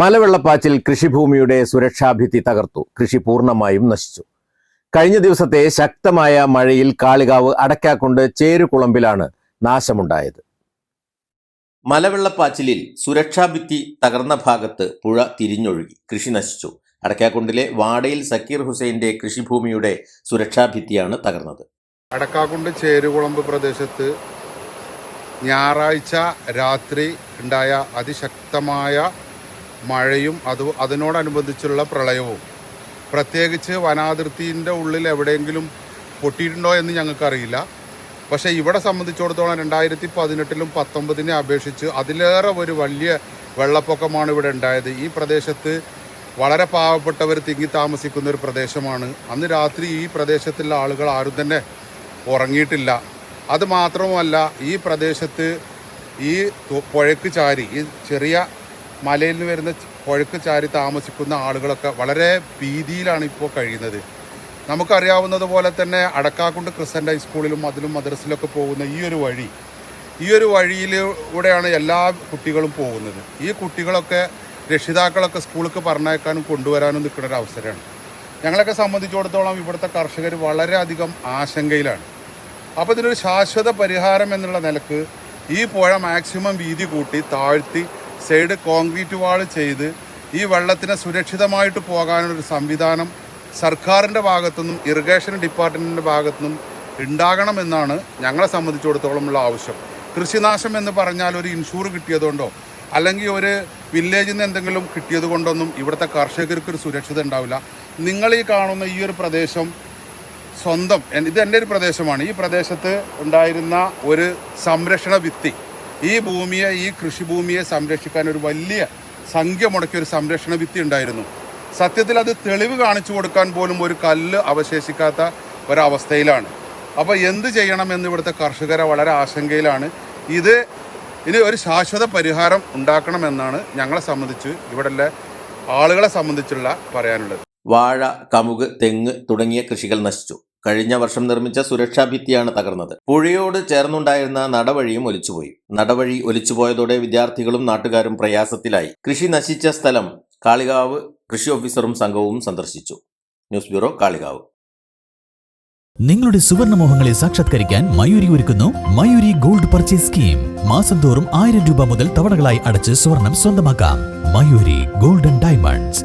മലവെള്ളപ്പാച്ചിൽ കൃഷിഭൂമിയുടെ സുരക്ഷാഭിത്തി തകർത്തു. കൃഷി പൂർണമായും നശിച്ചു. കഴിഞ്ഞ ദിവസത്തെ ശക്തമായ മഴയിൽ കാളികാവ് അടയ്ക്കാക്കൊണ്ട് ചേരുകുളമ്പിലാണ് നാശമുണ്ടായത്. മലവെള്ളപ്പാച്ചിലിൽ സുരക്ഷാഭിത്തി തകർന്ന ഭാഗത്ത് പുഴ തിരിഞ്ഞൊഴുകി. കൃഷി നശിച്ചു. അടക്കാക്കുണ്ടിലെ വാടയിൽ സക്കീർ ഹുസൈന്റെ കൃഷിഭൂമിയുടെ സുരക്ഷാഭിത്തിയാണ് തകർന്നത്. അടക്കാക്കുണ്ട് ചേരുകുളമ്പ് പ്രദേശത്ത് ഞായറാഴ്ച രാത്രി ഉണ്ടായ അതിശക്തമായ മഴയും അത് അതിനോടനുബന്ധിച്ചുള്ള പ്രളയവും. പ്രത്യേകിച്ച് വനാതിർത്തിന്റെ ഉള്ളിൽ എവിടെയെങ്കിലും പൊട്ടിയിട്ടുണ്ടോ എന്ന് ഞങ്ങൾക്കറിയില്ല. പക്ഷേ ഇവിടെ സംബന്ധിച്ചിടത്തോളം രണ്ടായിരത്തി പതിനെട്ടിലും പത്തൊമ്പതിനെ അപേക്ഷിച്ച് അതിലേറെ ഒരു വലിയ വെള്ളപ്പൊക്കമാണ് ഇവിടെ ഉണ്ടായത്. ഈ പ്രദേശത്ത് വളരെ പാവപ്പെട്ടവർ തിങ്ങി താമസിക്കുന്ന ഒരു പ്രദേശമാണ്. അന്ന് രാത്രി ഈ പ്രദേശത്തുള്ള ആളുകൾ ആരും തന്നെ ഉറങ്ങിയിട്ടില്ല. അത് മാത്രവുമല്ല ഈ പ്രദേശത്ത് ഈ പുഴക്ക് ചാരി ഈ ചെറിയ മലയിൽ നിന്ന് വരുന്ന പുഴക്ക് ചാരി താമസിക്കുന്ന ആളുകളൊക്കെ വളരെ ഭീതിയിലാണ് ഇപ്പോൾ കഴിയുന്നത്. നമുക്കറിയാവുന്നത് പോലെ തന്നെ അടക്കാക്കുണ്ട് ക്രിസ്ത്യൻ ഹൈസ്കൂളിലും അതിലും മദ്രസിലൊക്കെ പോകുന്ന ഈ ഒരു വഴി. ഈ ഒരു വഴിയിലൂടെയാണ് എല്ലാ കുട്ടികളും പോകുന്നത്. ഈ കുട്ടികളൊക്കെ രക്ഷിതാക്കളൊക്കെ സ്കൂളിലേക്ക് പറഞ്ഞേക്കാനും കൊണ്ടുവരാനും നിൽക്കുന്ന ഒരു അവസരമാണ്. ഞങ്ങളൊക്കെ സംബന്ധിച്ചിടത്തോളം ഇവിടുത്തെ കർഷകർ വളരെയധികം ആശങ്കയിലാണ്. അപ്പോൾ ഇതിനൊരു ശാശ്വത പരിഹാരം എന്നുള്ള നിലയ്ക്ക് ഈ പുഴ മാക്സിമം വീതി കൂട്ടി താഴ്ത്തി സൈഡ് കോൺക്രീറ്റ് വാൾ ചെയ്ത് ഈ വെള്ളത്തിനെ സുരക്ഷിതമായിട്ട് പോകാനൊരു സംവിധാനം സർക്കാരിന്റെ ഭാഗത്തുനിന്നും ഇറിഗേഷൻ ഡിപ്പാർട്ട്മെന്റിന്റെ ഭാഗത്തുനിന്നും ഉണ്ടാകണമെന്നാണ് ഞങ്ങളെ സംബന്ധിച്ചിടത്തോളമുള്ള ആവശ്യം. കൃഷിനാശം എന്ന് പറഞ്ഞാൽ ഒരു ഇൻഷൂർ കിട്ടിയതുകൊണ്ടോ അല്ലെങ്കിൽ ഒരു വില്ലേജിൽ നിന്ന് എന്തെങ്കിലും കിട്ടിയത് കൊണ്ടൊന്നും ഇവിടുത്തെ കർഷകർക്ക് ഒരു സുരക്ഷിത ഉണ്ടാവില്ല. നിങ്ങൾ ഈ കാണുന്ന ഈ ഒരു പ്രദേശം സ്വന്തം ഇത് എന്റെ ഒരു പ്രദേശമാണ്. ഈ പ്രദേശത്ത് ഉണ്ടായിരുന്ന ഒരു സംരക്ഷണ ഭിത്തി ഈ ഭൂമിയെ ഈ കൃഷിഭൂമിയെ സംരക്ഷിക്കാൻ ഒരു വലിയ സംഖ്യ മുടക്കിയ ഒരു സംരക്ഷണ ഭിത്തി ഉണ്ടായിരുന്നു. സത്യത്തിൽ അത് തെളിവ് കാണിച്ചു കൊടുക്കാൻ പോലും ഒരു കല്ല് അവശേഷിക്കാത്ത ഒരവസ്ഥയിലാണ്. അപ്പോൾ എന്ത് ചെയ്യണമെന്ന് ഇവിടുത്തെ കർഷകരെ വളരെ ആശങ്കയിലാണ്. ഇത് ഇനി ഒരു ശാശ്വത പരിഹാരം ഉണ്ടാക്കണമെന്നാണ് ഞങ്ങളെ സംബന്ധിച്ച് ഇവിടെയുള്ള ആളുകളെ സംബന്ധിച്ചുള്ള പറയാനുള്ളത്. വാഴ കമുക് തെങ്ങ് തുടങ്ങിയ കൃഷികൾ നശിച്ചു. കഴിഞ്ഞ വർഷം നിർമ്മിച്ച സുരക്ഷാ ഭിത്തിയാണ് തകർന്നത്. പുഴയോട് ചേർന്നുണ്ടായിരുന്ന നടവഴിയും ഒലിച്ചുപോയി. നടവഴി ഒലിച്ചുപോയതോടെ വിദ്യാർത്ഥികളും നാട്ടുകാരും പ്രയാസത്തിലായി. കൃഷി നശിച്ച സ്ഥലം കാളികാവ് കൃഷി ഓഫീസറും സംഘവും സന്ദർശിച്ചു. News bureau Kalikavu. നിങ്ങളുടെ സുവർണമോഹങ്ങളെ സാക്ഷാത്കരിക്കാൻ മയൂരി ഒരുക്കുന്നു മയൂരി ഗോൾഡ് പർച്ചേസ് സ്കീം. മാസം തോറും ആയിരം രൂപ മുതൽ തവണകളായി അടച്ച് സ്വർണം സ്വന്തമാക്കാം. Mayoori golden diamonds.